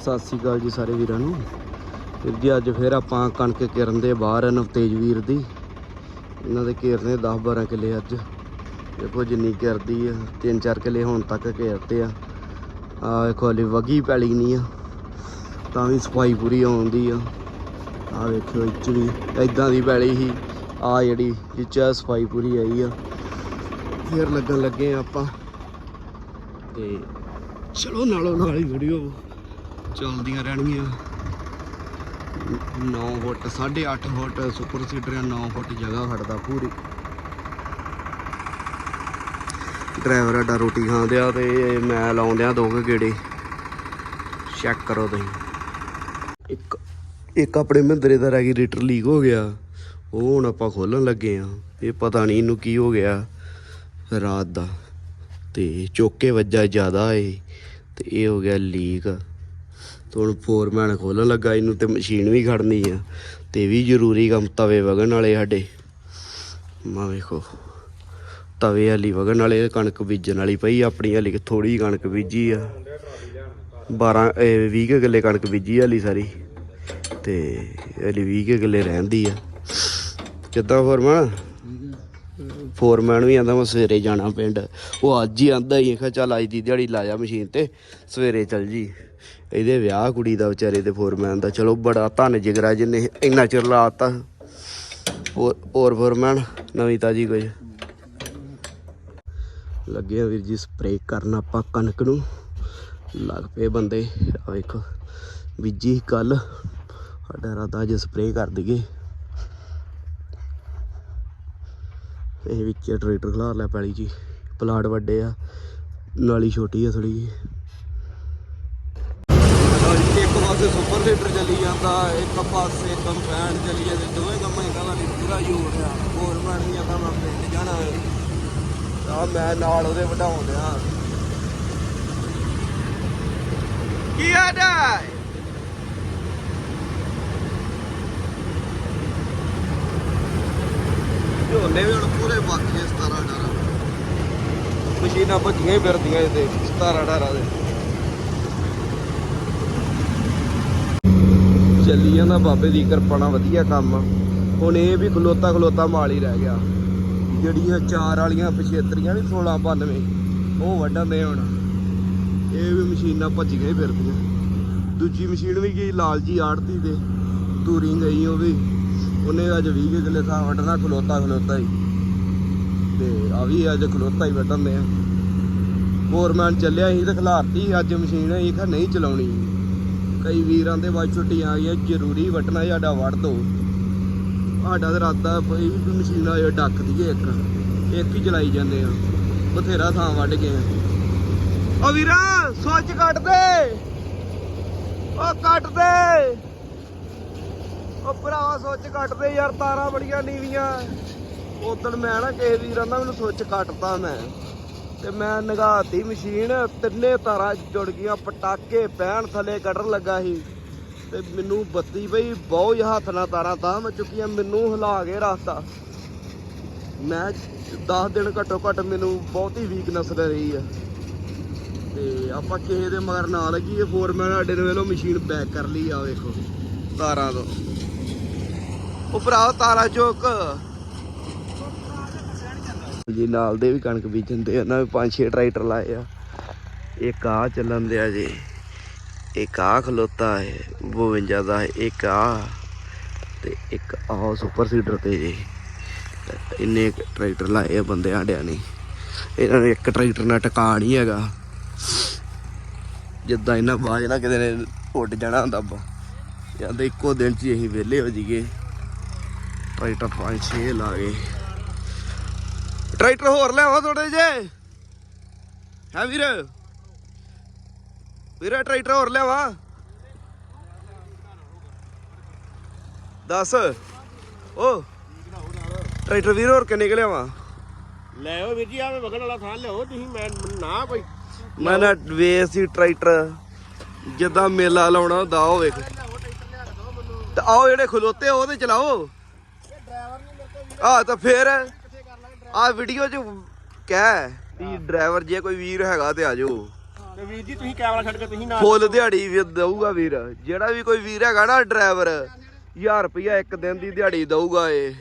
ਸਤਿ ਸ੍ਰੀ ਅਕਾਲ ਜੀ ਸਾਰੇ ਵੀਰਾਂ ਨੂੰ। ਵੀਰ ਜੀ, ਅੱਜ ਫਿਰ ਆਪਾਂ ਕਣਕ ਕਿਰਨ ਦੇ ਬਾਹਰ ਨਵਤੇਜ ਵੀਰ ਦੀ। ਇਹਨਾਂ ਦੇ ਘੇਰਨੇ 10 12 ਕਿੱਲੇ ਅੱਜ। ਦੇਖੋ ਜਿੰਨੀ ਕਿਰਦੀ ਆ, ਤਿੰਨ ਚਾਰ ਕਿੱਲੇ ਹੁਣ ਤੱਕ ਘੇਰਤੇ ਆ। ਆ ਵੇਖੋ, ਹਲੇ ਵਗੀ ਪੈਲੀ ਨਹੀਂ ਆ, ਤਾਂ ਵੀ ਸਫ਼ਾਈ ਪੂਰੀ ਆਉਂਦੀ ਆ। ਆ ਵੇਖੋ ਇੱਚ ਵੀ ਇਦਾਂ ਦੀ ਪੈਲੀ ਸੀ। ਆ ਜਿਹੜੀ, ਜਿੱਚ ਆ ਸਫ਼ਾਈ ਪੂਰੀ ਆਈ ਆ। ਫਿਰ ਲੱਗਣ ਲੱਗੇ ਆ ਆਪਾਂ। ਤੇ ਚਲੋ ਨਾਲੋਂ ਨਾਲ ਹੀ ਵੀਡੀਓ ਚੱਲਦੀਆਂ ਰਹਿਣਗੀਆਂ। 9 ਫੁੱਟ 8.5 ਫੁੱਟ ਸੁਪਰ ਸੀਡਰ ਆ 9 ਫੁੱਟ ਜਗ੍ਹਾ ਖੜਦਾ ਪੂਰੀ। ਡਰਾਈਵਰ ਸਾਡਾ ਰੋਟੀ ਖਾਂਦੇ ਆ ਤੇ ਮੈਂ ਲਾਉਂਦਿਆਂ ਦੋ ਕੁ ਗੇੜੇ। ਚੈੱਕ ਕਰੋ ਤੁਸੀਂ। ਇੱਕ ਇੱਕ ਆਪਣੇ ਮਹਿੰਦਰੇ ਦਾ ਰੈਗੂਲੇਟਰ ਲੀਕ ਹੋ ਗਿਆ। ਉਹ ਹੁਣ ਆਪਾਂ ਖੋਲਣ ਲੱਗੇ ਆ। ਇਹ ਪਤਾ ਨਹੀਂ ਇਹਨੂੰ ਕੀ ਹੋ ਗਿਆ ਰਾਤ ਦਾ। ਤੇ ਚੋਕੇ ਵੱਜਾ ਜ਼ਿਆਦਾ ਏ। ਤੇ ਇਹ ਹੋ ਗਿਆ ਲੀਕ। ਤੇ ਹੁਣ ਫੋਰਮੈਨ ਖੋਲਣ ਲੱਗਾ, ਇਹਨੂੰ ਤੇ ਮਸ਼ੀਨ ਵੀ ਖੜਨੀ ਆ। ਤੇ ਇਹ ਵੀ ਜ਼ਰੂਰੀ ਕੰਮ ਤਵੇ ਵਗਣ ਵਾਲੇ ਸਾਡੇ। ਮਾ ਵੇਖੋ, ਤਵੇ ਵਾਲੀ ਵਗਣ ਵਾਲੇ ਕਣਕ ਬੀਜਣ ਵਾਲੀ ਪਈ, ਆਪਣੀ ਹਾਲੀ ਥੋੜੀ ਕਣਕ ਬੀਜੀ ਆ। 12 ਇਹ 20 ਕੁ ਕਿੱਲੇ ਕਣਕ ਬੀਜੀ ਹਾਲੀ ਸਾਰੀ, ਤੇ ਹਾਲੀ 20 ਕੁ ਕਿੱਲੇ ਰਹਿੰਦੀ ਆ। ਕਿੱਦਾਂ ਫੋਰਮੈਨ ਫੋਰਮੈਨ ਵੀ ਆਂਦਾ ਮੈਂ ਸਵੇਰੇ ਜਾਣਾ ਪਿੰਡ। ਉਹ ਅੱਜ ਹੀ ਆਂਦਾ ਹੀ ਕਿਹਾ ਚੱਲ ਅੱਜ ਦੀ ਦਿਹਾੜੀ ਲਾਇਆ ਮਸ਼ੀਨ ਤੇ, ਸਵੇਰੇ ਚੱਲ ਜੀ। ਇਹਦੇ ਵਿਆਹ ਕੁੜੀ ਦਾ ਵਿਚਾਰੇ ਦੇ ਫੋਰਮੈਨ ਦਾ। ਚਲੋ ਬੜਾ ਧੰਨ ਜਿਗਰਾ ਜਿਹਨੇ ਇੰਨਾ ਚਿਰ ਲਾਤਾ ਹੋਰ ਹੋਰ ਫੋਰਮੈਨ ਨਵੀਂ ਤਾਜੀ ਕੁਝ। ਲੱਗੇ ਵੀਰ ਜੀ ਸਪਰੇਅ ਕਰਨ ਆਪਾਂ ਕਣਕ ਨੂੰ। ਲੱਗ ਪਏ ਬੰਦੇ। ਆ ਵੇਖੋ ਬੀਜੀ ਕੱਲ ਸਾਡਾ ਰਾਦਾ ਅੱਜ ਸਪਰੇਅ ਕਰ ਦਈਏ। ਇਹ ਵਿੱਚ ਟਰੈਕਟਰ ਖਲਾਰ ਲਿਆ ਪੈਲੀ ਜੀ। ਪਲਾਟ ਵੱਡੇ ਆ। ਨਾਲੀ ਛੋਟੀ ਆ ਥੋੜੀ ਜੀ ਪਾਸੇ ਸੁਪਰ ਸੀਟਰ ਚੱਲੀ ਜਾਂਦਾ ਇੱਕ ਪਾਸੇ ਕੰਪੈਨ ਚੱਲੀ ਜਾਂਦੇ ਦੋਵੇਂ ਕੰਮਾਂ ਹੀ ਕਹਿੰਦਾ ਨਹੀਂ ਪੂਰਾ ਯੂਰ ਆ ਗੌਰਮੈਂਟ ਦੀਆਂ ਤਾਂ ਮੈਂ ਪਿੰਡ ਜਾਣਾ। ਆ ਮੈਂ ਨਾਲ ਉਹਦੇ ਵਧਾਉਣ ਡਿਆ। ਕੀ ਆਦਾ ਝੋਨੇ ਵੀ ਹੁਣ ਪੂਰੇ ਪੱਕ ਗਏ 17 18 ਮਸ਼ੀਨਾਂ ਭੱਜੀਆਂ ਹੀ ਫਿਰਦੀਆਂ ਇਹਦੇ 17 18 ਦੇ। ਚੱਲੀ ਜਾਂਦਾ, ਬਾਬੇ ਦੀ ਕਿਰਪਾ ਨਾਲ ਵਧੀਆ ਕੰਮ। ਆ। ਹੁਣ ਇਹ ਵੀ ਖਲੋਤਾ ਖਲੋਤਾ ਮਾਲ ਹੀ ਰਹਿ ਗਿਆ। ਜਿਹੜੀਆਂ ਚਾਰ ਵਾਲੀਆਂ ਪਛੇਤਰੀਆਂ ਨਹੀਂ 1692 ਉਹ ਵੱਢਣ ਦੇ ਹੁਣ। ਇਹ ਵੀ ਮਸ਼ੀਨਾਂ ਭੱਜ ਗਏ ਫਿਰਦੀਆਂ। ਦੂਜੀ ਮਸ਼ੀਨ ਵੀ ਗਈ ਲਾਲ ਆੜਤੀ ਤੇ। ਤੂਰੀ ਗਈ ਉਹ ਵੀ। ਉਹਨੇ ਅੱਜ 20 ਕੁ ਕਿੱਲੇ ਥਾਂ ਵੱਢਣਾ, ਖਲੋਤਾ ਖਲੋਤਾ ਹੀ। ਤੇ ਆ ਵੀ ਅੱਜ ਖਲੋਤਾ ਹੀ ਵੱਢਣ ਦੇ ਆ। ਫੋਰਮੈਨ ਚੱਲਿਆ ਸੀ ਤੇ ਖਲਾਰਤੀ ਅੱਜ ਮਸ਼ੀਨ ਇਹ ਖਾ ਨਹੀਂ ਚਲਾਉਣੀ। ਕਈ ਵੀਰਾਂ ਦੇ ਬਾਅਦ ਛੁੱਟੀਆਂ ਆ ਗਈਆਂ, ਜ਼ਰੂਰੀ ਵੱਢਣਾ ਸਾਡਾ ਵੱਢ ਦੋ। ਸਾਡਾ ਤਾਂ ਇਰਾਦਾ ਕੋਈ ਵੀ ਮਸ਼ੀਨ ਆ ਡੱਕ ਦਈਏ ਇੱਕ। ਇੱਕ ਹੀ ਚਲਾਈ ਜਾਂਦੇ ਆ। ਬਥੇਰਾ ਥਾਂ ਵੱਢ ਗਏ ਆ। ਓ ਵੀਰਾ ਸੁੱਚ ਕੱਟ ਦੇ। ਓ ਕੱਟ ਦੇ। ਓ ਭਰਾਵਾ ਸੁੱਚ ਕੱਟ ਦੇ ਯਾਰ, ਤਾਰਾਂ ਬੜੀਆਂ ਨੀਵੀਆਂ। ਉਦੋਂ ਮੈਂ ਨਾ ਕਿਸੇ ਵੀਰਾਂ ਦਾ ਮੈਨੂੰ ਸੁੱਚ ਕੱਟਤਾ ਮੈਂ। ਤੇ ਮੈਂ ਨਗਾਤੀ ਮਸ਼ੀਨ, ਤਿੰਨੇ ਤਾਰਾਂ ਜੁੜ ਗਈਆਂ, ਪਟਾਕੇ ਪੈਣ ਥੱਲੇ ਕੱਢਣ ਲੱਗਾ ਸੀ। ਤੇ ਮੈਨੂੰ ਬੱਤੀ ਪਈ, ਬਹੁਤ ਹੀ ਹੱਥ ਨਾਲ ਤਾਰਾਂ ਤਾਂ ਮੈਂ ਚੁੱਕੀਆਂ, ਮੈਨੂੰ ਹਿਲਾ ਕੇ ਰੱਖਤਾ। ਮੈਂ 10 ਦਿਨ ਘੱਟੋ ਘੱਟ ਮੈਨੂੰ ਬਹੁਤ ਹੀ ਵੀਕਨੈਸ ਰਹੀ ਆ। ਤੇ ਆਪਾਂ ਕਿਸੇ ਦੇ ਮਗਰ ਨਾ ਲੱਗੀਏ ਫੋਰਮੈਨ ਸਾਡੇ ਨੇ ਵੇਲੋ ਮਸ਼ੀਨ ਬੈਕ ਕਰ ਲਈ ਆ, ਵੇਖੋ, ਤਾਰਾਂ ਤੋਂ। ਉਹ ਭਰਾ, ਤਾਰਾਂ ਚੁੱਕ। ਜੀ ਨਾਲ ਦੇ ਵੀ ਕਣਕ ਬੀਜਣ ਦੇ ਆ ਵੀ ਪੰਜ ਛੇ ਟਰੈਕਟਰ ਲਾਏ ਆ। ਇੱਕ ਆ ਚੱਲਣ ਦਿਆ ਜੀ ਇੱਕ ਆ ਖਲੋਤਾ ਹੈ 52 ਦਾ ਹੈ, ਇੱਕ ਆ ਤੇ ਇੱਕ ਆ ਸੁਪਰ ਸੀਡਰ ਤੇ ਜੀ। ਇੰਨੇ ਟਰੈਕਟਰ ਲਾਏ ਆ ਬੰਦੇ ਆਂਡਿਆਂ ਨਹੀਂ ਇਹਨਾਂ ਨੇ ਇੱਕ ਟਰੈਕਟਰ ਨਾਲ ਟਿਕਾ ਨਹੀਂ ਹੈਗਾ। ਜਿੱਦਾਂ ਇਹਨਾਂ ਬਾਜ ਨਾ ਕਿਤੇ ਨੇ ਉੱਡ ਜਾਣਾ ਹੁੰਦਾ ਬਾ ਜਾਂ ਇੱਕੋ ਦਿਨ ਚ ਹੀ ਅਸੀਂ ਵਿਹਲੇ ਹੋ ਜੀਏ ਟਰੈਕਟਰ ਪੰਜ ਛੇ ਲਾ ਗਏ। ਟਰੈਕਟਰ ਹੋਰ ਲਿਆਵਾ ਥੋੜੇ ਜੇ ਹੈ ਵੀਰ? ਵੀਰ ਟਰੈਕਟਰ ਹੋਰ ਲਿਆਵਾ। ਦੱਸ। ਓ ਟਰੈਕਟਰ ਵੀਰ ਹੋਰ ਕਿੰਨੇ ਕੁ ਲਿਆਵਾਂ? ਲੈ ਆਓ ਵੀਰ ਜੀ ਆਵੇ ਵਗਣ ਵਾਲਾ ਥਾਂ ਲਿਆਓ ਤੁਸੀਂ ਮੈਂ ਨਾ ਕੋਈ ਮੈਂ ਨਾ ਵੇਸ ਸੀ ਟਰੈਕਟਰ ਜਿੱਦਾਂ ਮੇਲਾ ਲਾਉਣਾ ਹੁੰਦਾ ਉਹ ਵੇਖ। ਤੇ ਆਓ ਜਿਹੜੇ ਖਲੋਤੇ ਉਹਦੇ ਚਲਾਓ। ਆ ਤਾਂ ਫੇਰ ਆ ਵੀਡੀਓ ਚ ਕਹਿ ਵੀ ਡਰਾਈਵਰ ਜੇ ਕੋਈ ਵੀਰ ਹੈਗਾ ਤੇ ਆ ਜਾਓ। ਤੇ ਵੀਰ ਜੀ ਤੁਸੀਂ ਕੈਮਰਾ ਛੱਡ ਕੇ ਤੁਸੀਂ ਨਾਲ ਫੁੱਲ ਦਿਹਾੜੀ ਵੀ ਦਊਗਾ ਵੀਰ। ਜਿਹੜਾ ਵੀ ਕੋਈ ਵੀਰ ਹੈਗਾ ਨਾ ਡਰਾਈਵਰ 1000 ਰੁਪਇਆ ਇੱਕ ਦਿਨ ਦੀ ਦਿਹਾੜੀ ਦਊਗਾ ਏ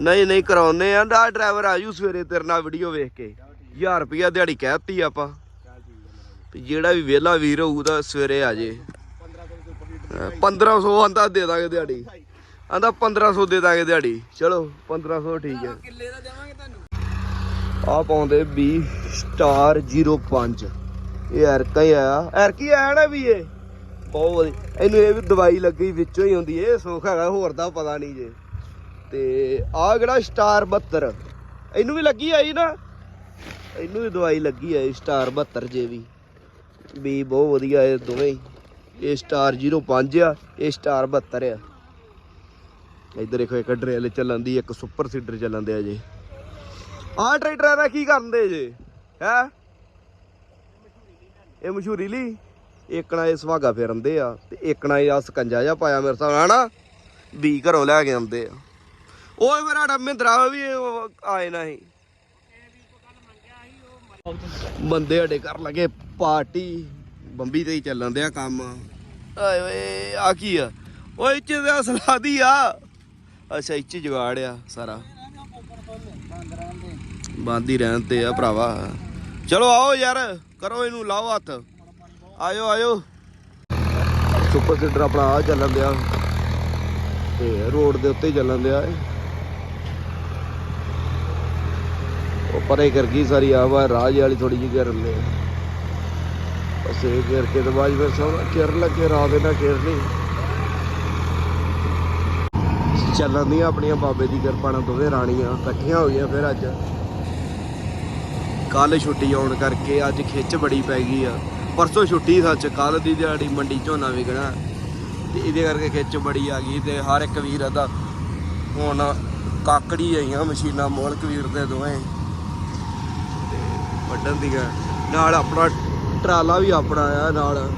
ਨਹੀਂ ਨਹੀਂ ਕਰਾਉਨੇ ਆ। ਦਾ ਡਰਾਈਵਰ ਆਜੂ ਸਵੇਰੇ ਤੇਰੇ ਨਾਲ ਵੀਡੀਓ ਵੇਖ ਕੇ। 1000 ਰੁਪਇਆ ਦਿਹਾੜੀ ਕਹਿਤੀ ਆਪਾਂ। ਜਿਹੜਾ ਵੀ ਵਿਹਲਾ ਵੀਰ ਹੋਊ ਤਾਂ ਸਵੇਰੇ ਆ ਜੇ। 1500 ਆਂਦਾ ਦੇ ਦਾਂਗੇ ਦਿਹਾੜੀ। ਆਂਦਾ 1500 ਦੇ ਦਾਂਗੇ ਦਿਹਾੜੀ। ਚਲੋ 1500 ਠੀਕ ਹੈ। ਕਿੱਲੇ ਦਾ ਦੇਵਾਂਗੇ ਤੁਹਾਨੂੰ? ਆ ਪਾਉਂਦੇ 20 ਸਟਾਰ 05 ਇਹ ਐਰਕਾ ਹੀ ਆਇਆ। ਐਰਕੀ ਆਇਆ ਨਾ ਵੀ ਇਹ। ਬਹੁਤ ਵਧੀਆ। ਇਹਨੂੰ ਇਹ ਵੀ ਦਵਾਈ ਲੱਗੀ ਵਿੱਚੋਂ ਹੀ ਹੁੰਦੀ ਇਹ। ਸੁੱਖ ਹੈਗਾ ਹੋਰ ਦਾ ਪਤਾ ਨਹੀਂ ਜੇ। ਤੇ ਆ ਕਿਹੜਾ ਸਟਾਰ 72 ਇਹਨੂੰ ਵੀ ਲੱਗੀ ਆਈ ਨਾ? ਇਹਨੂੰ ਵੀ ਦਵਾਈ ਲੱਗੀ ਆਈ ਸਟਾਰ 72 ਜੇ ਵੀ। ਵੀ ਬਹੁਤ ਵਧੀਆ ਇਹ ਦੋਵੇਂ। ਇਹ ਸਟਾਰ 05 ਆ ਇਹ ਸਟਾਰ 72 ਆ। ਇੱਧਰ ਦੇਖੋ ਇੱਕ ਡਰੇਲ ਚੱਲਣ ਦੀ, ਇੱਕ ਸੁਪਰ ਸੀਡਰ ਚੱਲਣ ਦੇ ਜੇ। ਆਹ ਟਰੈਕਟਰਾਂ ਦਾ ਕੀ ਕਰਦੇ ਜੇ? ਹੈ? ਇਹ ਮਸ਼ਹੂਰੀ ਲਈ? ਏਕਣਾ ਇਹ ਸੁਹਾਗਾ ਫੇਰਨਦੇ ਆ, ਤੇ ਏਕਣਾ ਇਹ ਆ ਸਕੰਜਾ ਜਿਹਾ ਪਾਇਆ ਮੇਰੇ ਸਾਹ ਹਨਾ? ਵੀ ਘਰੋਂ ਲੈ ਕੇ ਆਉਂਦੇ ਆ। ਓਏ ਮੇਰਾ ਡਾ ਮਹਿੰਦਰਾ ਵੀ ਆਏ ਨਹੀਂ ਬੰਦੇ ਸਾਡੇ ਘਰ ਲਗੇ, ਪਾਰਟੀ, ਬੰਬੀ ਤੇ ਹੀ ਚੱਲਣ ਦਿਆ ਕੰਮ। ਆਏ ਓਏ ਆ ਕੀ ਆ? ਓਏ ਇੱਥੇ ਸਲਾਦੀ ਆ। ਅੱਛਾ ਇੱਥੇ ਜੁਗਾੜ ਆ ਸਾਰਾ। ਬੰਦ ਰਹਿਣ ਤੇ ਆ ਭਰਾਵਾ। ਚਲੋ ਆਓ ਯਾਰ, ਕਰੋ ਇਹਨੂੰ ਲਾਓ ਹੱਥ। ਆਇਓ ਆਇਓ। ਸੁਪਰ ਸੀਡਰ ਆਪਣਾ ਆ ਚੱਲਣ ਦਿਆ। ਤੇ ਰੋਡ ਦੇ ਉੱਤੇ ਚੱਲਣ ਦਿਆ ਏ ਉਹ ਪਰੇ ਕਰ ਗਈ ਸਾਰੀ ਆਵਾ ਰਾਜ ਵਾਲੀ ਥੋੜੀ ਜਿਹੀ ਕਰਨ ਦੇ ਬਸ ਇਹ ਕਰਕੇ ਤੇ ਬਾਅਦ ਫਿਰ ਸੋਣਾ। ਕਿਰ ਲੱਗੇ ਰਾਤ ਇਹਨਾਂ ਕਿਰ ਨਹੀਂ ਚੱਲਣ ਦੀਆਂ ਆਪਣੀਆਂ ਬਾਬੇ ਦੀ ਕਿਰਪਾ ਨਾਲ ਦੋਵੇਂ ਰਾਣੀਆਂ ਇਕੱਠੀਆਂ ਹੋਈਆਂ ਫਿਰ ਅੱਜ। ਕੱਲ ਛੁੱਟੀ ਆਉਣ ਕਰਕੇ ਅੱਜ ਖਿੱਚ ਬੜੀ ਪੈ ਗਈ ਆ। ਪਰਸੋਂ ਛੁੱਟੀ ਸੱਚ ਕੱਲ ਦੀ ਦਿਹਾੜੀ ਮੰਡੀ ਝੋਨਾ ਵਿਕਣਾ। ਤੇ ਇਹਦੇ ਕਰਕੇ ਖਿੱਚ ਬੜੀ ਆ ਗਈ ਤੇ ਹਰ ਇੱਕ ਵੀਰ ਦਾ ਹੁਣ ਕਾਕੜੀ ਆਈਆਂ ਮਸ਼ੀਨਾਂ ਮੋਲਕ ਵੀਰ ਦੇ ਦੋਵੇਂ। ਤੇ ਵੱਢਣ ਦੀਆਂ। ਨਾਲ ਆਪਣਾ ਟਰਾਲਾ ਵੀ ਆਪਣਾ ਆ ਨਾਲ।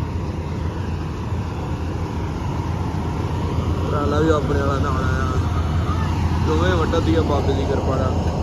ਟਰਾਲਾ ਵੀ ਆਪਣੇ ਵਾਲਾ ਨਾਲ ਆਇਆ ਦੋਵੇਂ ਵੱਢਣ ਦੀਆਂ ਬਾਬੇ ਦੀ ਕਿਰਪਾ ਨਾਲ।